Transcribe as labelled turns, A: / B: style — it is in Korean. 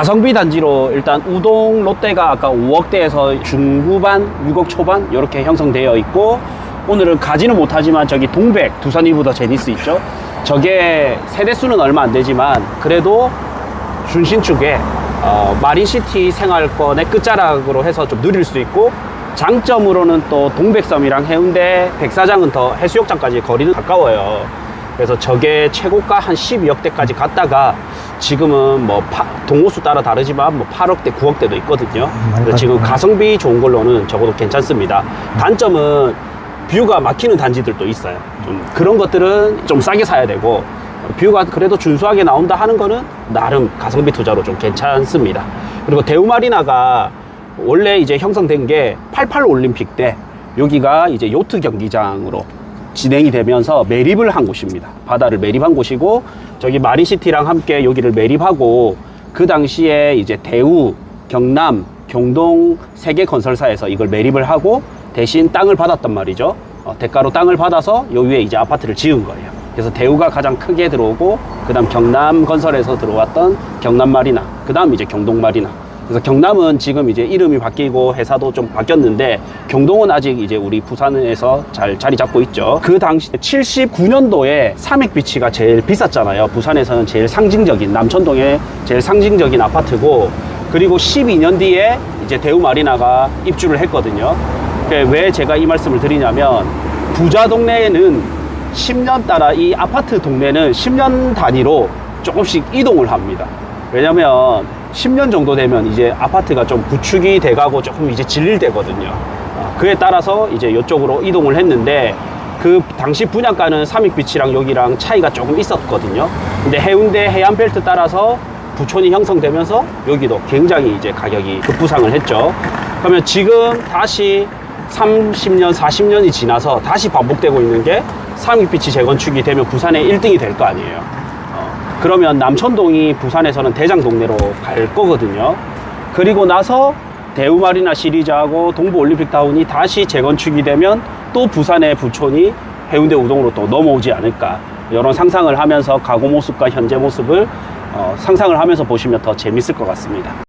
A: 가성비 단지로 일단 우동 롯데가 아까 5억대에서 중후반, 6억 초반 이렇게 형성되어 있고 오늘은 가지는 못하지만 저기 동백 두산 이브더 제니스 있죠. 저게 세대 수는 얼마 안 되지만 그래도 준신 쪽에 어, 마린시티 생활권의 끝자락으로 해서 좀 누릴 수 있고 장점으로는 또 동백섬이랑 해운대 백사장은 더 해수욕장까지 거리는 가까워요. 그래서 저게 최고가 한 12억대까지 갔다가 지금은 뭐 파- 동호수 따라 다르지만 뭐 8억대, 9억대도 있거든요.
B: 많이
A: 그래서 지금. 가성비 좋은 걸로는 적어도 괜찮습니다. 단점은 뷰가 막히는 단지들도 있어요. 좀 그런 것들은 좀 싸게 사야 되고 뷰가 그래도 준수하게 나온다 하는 거는 나름 가성비 투자로 좀 괜찮습니다. 그리고 대우마리나가 원래 이제 형성된 게 88 올림픽 때 여기가 이제 요트 경기장으로 진행이 되면서 매립을 한 곳입니다. 바다를 매립한 곳이고 저기 마린시티랑 함께 여기를 매립하고 그 당시에 이제 대우, 경남, 경동 세 개 건설사에서 이걸 매립을 하고 대신 땅을 받았단 말이죠. 어, 대가로 땅을 받아서 요 위에 이제 아파트를 지은 거예요. 그래서 대우가 가장 크게 들어오고 그다음 경남 건설에서 들어왔던 경남 마리나, 그다음 이제 경동 마리나. 그래서 경남은 지금 이제 이름이 바뀌고 회사도 좀 바뀌었는데 경동은 아직 이제 우리 부산에서 잘 자리 잡고 있죠. 그 당시 79년도에 삼익비치가 제일 비쌌잖아요. 부산에서는 제일 상징적인 남천동의 제일 상징적인 아파트고 그리고 12년 뒤에 이제 대우 마리나가 입주를 했거든요. 그왜 제가 이 말씀을 드리냐면 부자 동네에는 10년 따라 이 아파트 동네는 10년 단위로 조금씩 이동을 합니다. 왜냐면 10년 정도 되면 이제 아파트가 좀 구축이 돼가고 조금 이제 질릴 때거든요. 아, 그에 따라서 이제 이쪽으로 이동을 했는데 그 당시 분양가는 삼익비치랑 여기랑 차이가 조금 있었거든요. 근데 해운대 해안벨트 따라서 부촌이 형성되면서 여기도 굉장히 이제 가격이 급부상을 했죠. 그러면 지금 다시 30년, 40년이 지나서 다시 반복되고 있는 게 삼익비치 재건축이 되면 부산의 1등이 될 거 아니에요. 어, 그러면 남천동이 부산에서는 대장 동네로 갈 거거든요. 그리고 나서 대우마리나 시리즈하고 동부올림픽타운이 다시 재건축이 되면 또 부산의 부촌이 해운대 우동으로 또 넘어오지 않을까. 이런 상상을 하면서 과거 모습과 현재 모습을 어, 상상을 하면서 보시면 더 재밌을 것 같습니다.